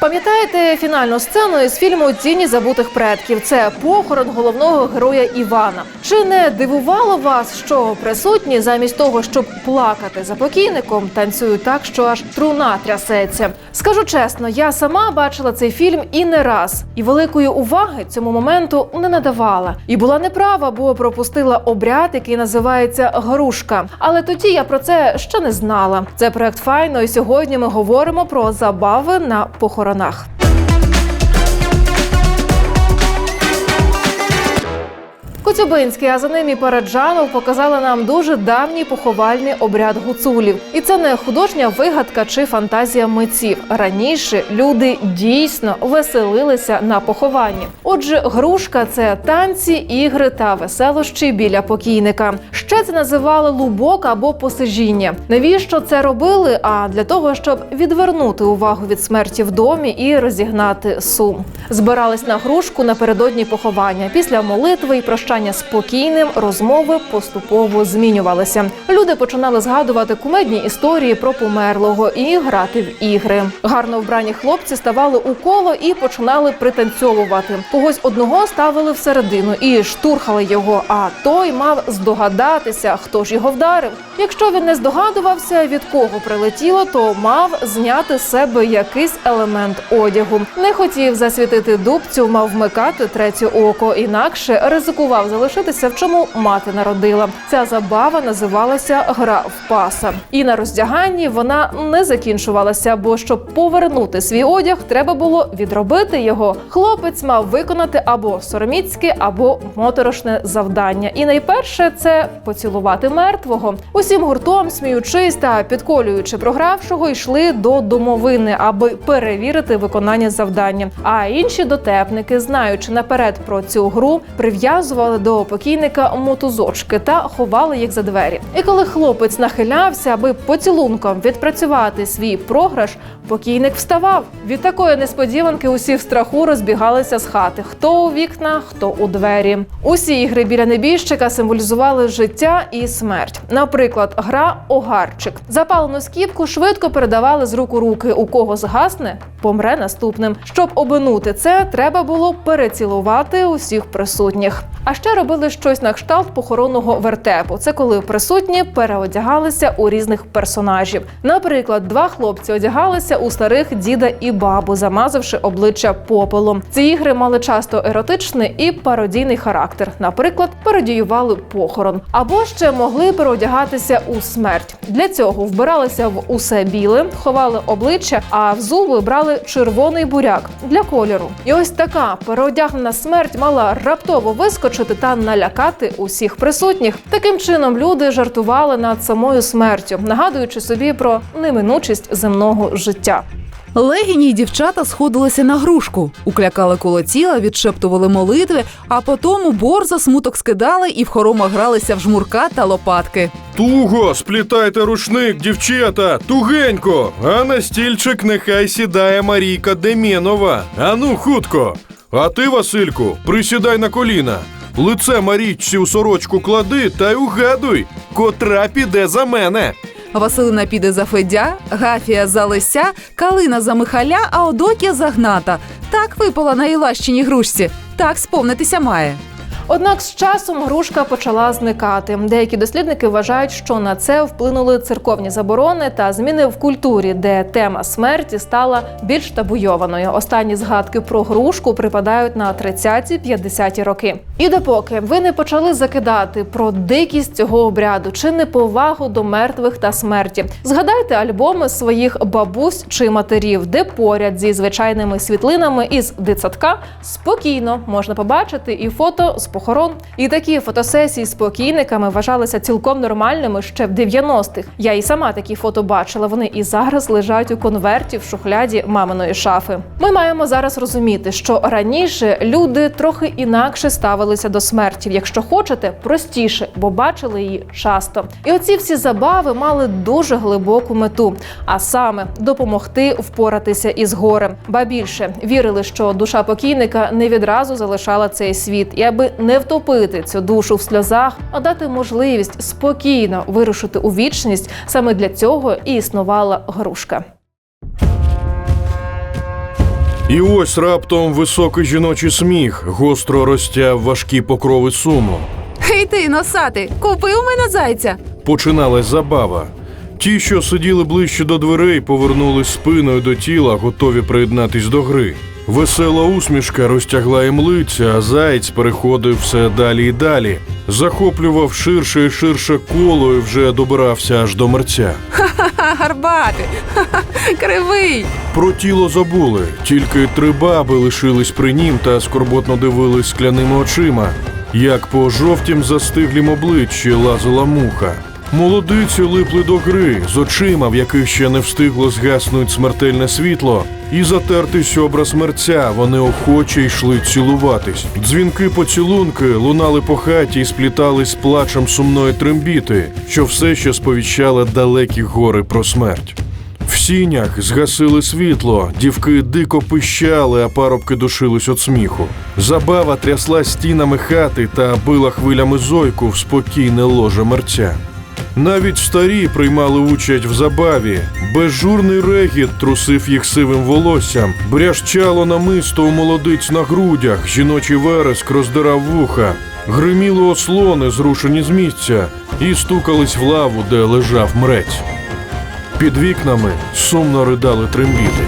Пам'ятаєте фінальну сцену із фільму Тіні забутих предків? Це похорон головного героя Івана. Чи не дивувало вас, що присутні замість того, щоб плакати за покійником, танцюють так, що аж труна трясеться? Скажу чесно, я сама бачила цей фільм і не раз, і великої уваги цьому моменту не надавала. І була неправа, бо пропустила обряд, який називається грушка. Але тоді я про це ще не знала. Це проект файно, і сьогодні ми говоримо про забави на похоронах. Коцюбинський, а за ним і Параджанов показали нам дуже давній поховальний обряд гуцулів. І це не художня вигадка чи фантазія митців. Раніше люди дійсно веселилися на похованні. Отже, грушка це танці, ігри та веселощі біля покійника. Ще це називали лубок або посижіння. Навіщо це робили? А для того, щоб відвернути увагу від смерті в домі і розігнати сум. Збирались на грушку напередодні поховання. Після молитви і прощання з покійним розмови поступово змінювалися. Люди починали згадувати кумедні історії про померлого і грати в ігри. Гарно вбрані хлопці ставали у коло і починали пританцьовувати. Когось одного ставили всередину і штурхали його. А той мав здогадатися, хто ж його вдарив. Якщо він не здогадувався, від кого прилетіло, то мав зняти з себе якийсь елемент одягу. Не хотів засвітити дубцю, мав вмикати третє око, інакше ризикував залишитися, в чому мати народила. Ця забава називалася гра в паса. І на роздяганні вона не закінчувалася, бо щоб повернути свій одяг, треба було відробити його. Хлопець мав виконати або сороміцьке, або моторошне завдання. І найперше це поцілувати мертвого. Усім гуртом, сміючись та підколюючи програвшого, йшли до домовини, аби перевірити виконання завдання. А інші дотепники, знаючи наперед про цю гру, прив'язували до покійника мотузочки та ховали їх за двері. І коли хлопець нахилявся, аби поцілунком відпрацювати свій програш, покійник вставав. Від такої несподіванки усі в страху розбігалися з хати: хто у вікна, хто у двері. Усі ігри біля небіжчика символізували життя і смерть. Наприклад, гра огарчик. Запалену скіпку швидко передавали з рук у руки. У кого згасне, помре наступним. Щоб обинути це, треба було перецілувати усіх присутніх. А ще робили щось на кшталт похоронного вертепу. Це коли присутні переодягалися у різних персонажів. Наприклад, два хлопці одягалися у старих діда і бабу, замазавши обличчя попелом. Ці ігри мали часто еротичний і пародійний характер. Наприклад, пародіювали похорон, або ще могли переодягатися у смерть. Для цього вбиралися в усе біле, ховали обличчя, а в зуби брали червоний буряк для кольору. І ось така переодягнена смерть мала раптово вискочити та налякати усіх присутніх. Таким чином люди жартували над самою смертю, нагадуючи собі про неминучість земного життя. Легіні й дівчата сходилися на грушку, уклякали коло тіла, відшептували молитви, а потім у борза смуток скидали і в хоромах гралися в жмурка та лопатки. Туго сплітайте рушник, дівчата, тугенько. А на стільчик нехай сідає Марійка Демєнова. Ану, хутко. А ти, Васильку, присідай на коліна. Лице Марічці у сорочку клади та й угадуй, котра піде за мене. Василина піде за Федя, Гафія за Леся, Калина за Михаля, а Одокія за Гната. Так випала на Ілащині грушці. Так сповнитися має. Однак з часом грушка почала зникати. Деякі дослідники вважають, що на це вплинули церковні заборони та зміни в культурі, де тема смерті стала більш табуйованою. Останні згадки про грушку припадають на 30-50 роки. І допоки ви не почали закидати про дикість цього обряду чи неповагу до мертвих та смерті, згадайте альбоми своїх бабусь чи матерів, де поряд зі звичайними світлинами із дитсадка спокійно можна побачити і фото з похорон. І такі фотосесії з покійниками вважалися цілком нормальними ще в 90-х. Я і сама такі фото бачила. Вони і зараз лежать у конверті в шухляді маминої шафи. Ми маємо зараз розуміти, що раніше люди трохи інакше ставилися до смерті, якщо хочете, простіше, бо бачили її часто. І оці всі забави мали дуже глибоку мету, а саме допомогти впоратися із горем. Ба більше вірили, що душа покійника не відразу залишала цей світ, і аби не втопити цю душу в сльозах, а дати можливість спокійно вирушити у вічність. Саме для цього і існувала грушка. І ось раптом високий жіночий сміх гостро розтяв важкі покрови суму. Гей ти, носати, купив мене зайця. Починалась забава. Ті, що сиділи ближче до дверей, повернулись спиною до тіла, готові приєднатись до гри. Весела усмішка розтягла їм лиця, а заєць переходив все далі і далі, захоплював ширше і ширше коло і вже добирався аж до мерця. Ха, гарбати, Ха-ха, кривий. Про тіло забули, тільки три баби лишились при нім та скорботно дивились скляними очима, як по жовтім застиглім обличчі лазила муха. Молодиці липли до гри з очима, в яких ще не встигло згаснуть смертельне світло, і затертись образ мерця. Вони охоче йшли цілуватись. Дзвінки поцілунки лунали по хаті і сплітались з плачем сумної трембіти, що все ще сповіщало далекі гори про смерть. В сінях згасили світло, дівки дико пищали, а парубки душились від сміху. Забава трясла стінами хати та била хвилями зойку в спокійне ложе мерця. Навіть старі приймали участь в забаві. Безжурний регіт трусив їх сивим волоссям, брящало намисто у молодиць на грудях, жіночий вереск роздирав вуха, гриміли ослони, зрушені з місця, і стукались в лаву, де лежав мрець. Під вікнами сумно ридали трембіти.